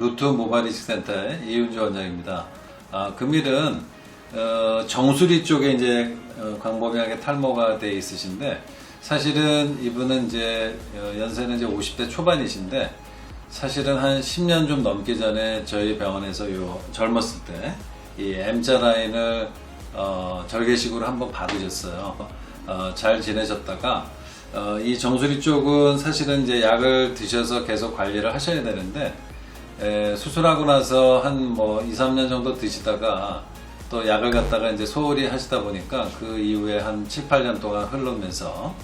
루트 모바일 이식센터의 이윤주 원장입니다. 아, 금일은 어, 정수리 쪽에 이제 어, 광범위하게 탈모가 돼 있으신데 사실은 이분은 이제 어, 연세는 이제 50대 초반이신데 사실은 한 10년 좀 넘기 전에 저희 병원에서 요 젊었을 때 이 M자 라인을 어, 절개식으로 한번 받으셨어요. 어, 잘 지내셨다가 어, 이 정수리 쪽은 사실은 이제 약을 드셔서 계속 관리를 하셔야 되는데 에, 수술하고 나서 한 뭐 2, 3년 정도 드시다가 또 약을 갖다가 이제 소홀히 하시다 보니까 그 이후에 한 7, 8년 동안 흐르면서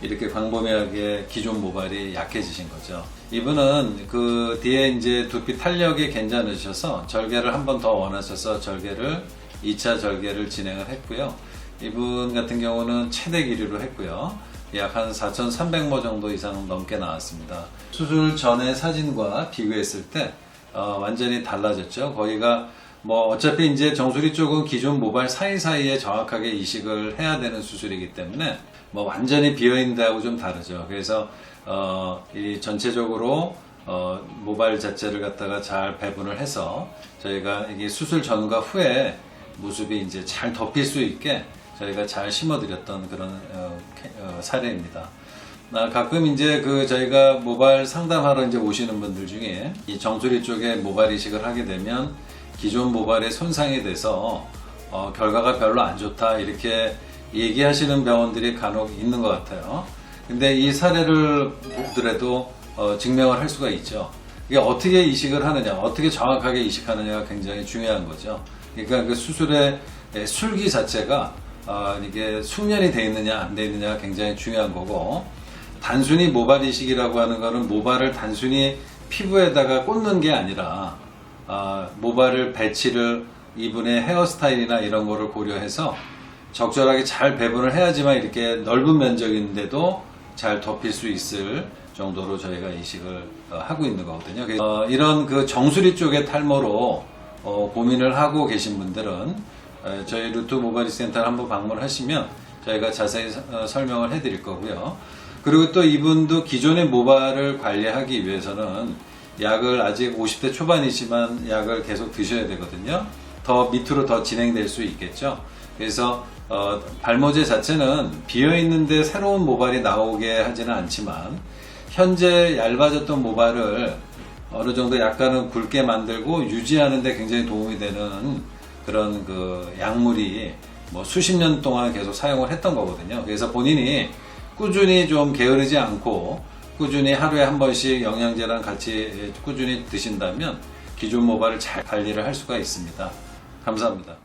이렇게 광범위하게 기존 모발이 약해지신 거죠. 이분은 그 뒤에 이제 두피 탄력이 괜찮으셔서 절개를 한 번 더 원하셔서 절개를 2차 절개를 진행을 했고요. 이분 같은 경우는 최대 길이로 했고요. 약 한 4,300모 정도 이상 넘게 나왔습니다. 수술 전의 사진과 비교했을 때 어, 완전히 달라졌죠. 거기가 뭐 어차피 이제 정수리 쪽은 기존 모발 사이사이에 정확하게 이식을 해야 되는 수술이기 때문에 뭐 완전히 비어 있는 데하고 좀 다르죠. 그래서 어, 이 전체적으로 어, 모발 자체를 갖다가 잘 배분을 해서 저희가 이게 수술 전과 후에 모습이 이제 잘 덮일 수 있게 저희가 잘 심어드렸던 그런 어, 캐- 어, 사례입니다. 아, 가끔 이제 그 저희가 모발 상담하러 이제 오시는 분들 중에 이 정수리 쪽에 모발 이식을 하게 되면 기존 모발에 손상이 돼서 어, 결과가 별로 안 좋다 이렇게 얘기하시는 병원들이 간혹 있는 것 같아요. 근데 이 사례를 보더라도 어, 증명을 할 수가 있죠. 이게 어떻게 이식을 하느냐, 어떻게 정확하게 이식하느냐가 굉장히 중요한 거죠. 그러니까 그 수술의 예, 술기 자체가 어, 이게 숙련이 돼 있느냐 안돼 있느냐가 굉장히 중요한 거고 단순히 모발 이식이라고 하는 거는 모발을 단순히 피부에다가 꽂는 게 아니라 아, 모발을 배치를 이분의 헤어스타일이나 이런 거를 고려해서 적절하게 잘 배분을 해야지만 이렇게 넓은 면적인데도 잘 덮일 수 있을 정도로 저희가 이식을 어, 하고 있는 거거든요. 어, 이런 그 정수리 쪽의 탈모로 어, 고민을 하고 계신 분들은 어, 저희 루트 모바일 센터를 한번 방문하시면 저희가 자세히 서- 어, 설명을 해드릴 거고요. 그리고 또 이분도 기존의 모발을 관리하기 위해서는 약을 아직 50대 초반이지만 약을 계속 드셔야 되거든요. 더 밑으로 더 진행될 수 있겠죠. 그래서 어, 발모제 자체는 비어 있는데 새로운 모발이 나오게 하지는 않지만 현재 얇아졌던 모발을 어느 정도 약간은 굵게 만들고 유지하는데 굉장히 도움이 되는 그런 그 약물이 뭐 수십 년 동안 계속 사용을 했던 거거든요. 그래서 본인이 꾸준히 좀 게으르지 않고 꾸준히 하루에 한 번씩 영양제랑 같이 꾸준히 드신다면 기존 모발을 잘 관리를 할 수가 있습니다. 감사합니다.